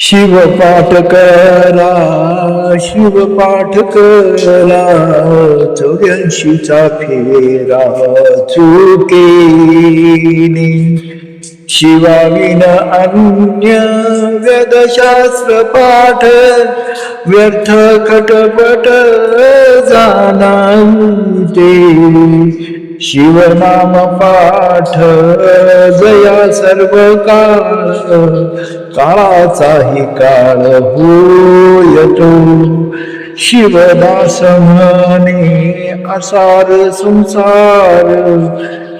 शिवपाठ करा शिवपाठ करा चौऱ्याऐंशीचा फेरा चुकेने. शिवाविन अन्य वेदशास्त्र पाठ व्यर्थ खटपट जाणाते शिवनाम पाठ जया सर्व काळ काळाचाही काळ होयतो. शिवदास म्हणे असार संसार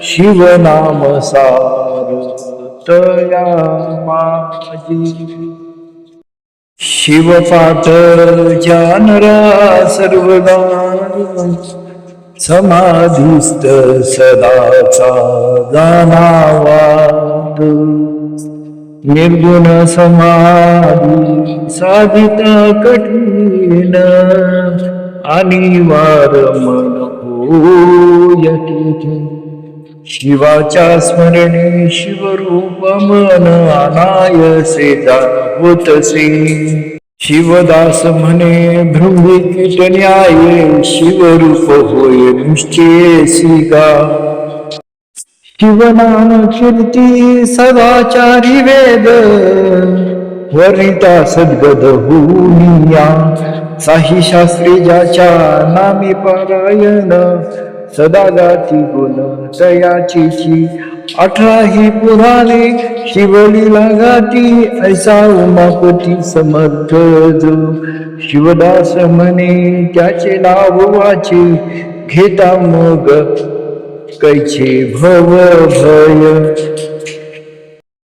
शिवनाम सार तया माझी शिवपाठ जानरा सर्वदा समाधिस्त सदाचा जाणावाद निर्गुण समाधी साधित कठीण आणि वार मन होयते शिवाच्या स्मरणे शिवरूप मन अनायसे जाणवतसे. शिवदास म्हणे भृंगी शिवरूप होय निश्चयसी गा शिवनाम कीर्ती सदाचारी वेद वरिता सद्गद होनिया। साही शास्त्री ज्याच्या नामी पारायण सदा गाती गुण तयाची अठराही पुराणे शिवलीला गाती ऐसा उमापती समर्थ जो. शिवदास म्हणे त्याचे नाव वाचे घेता मग कैचे भव भय.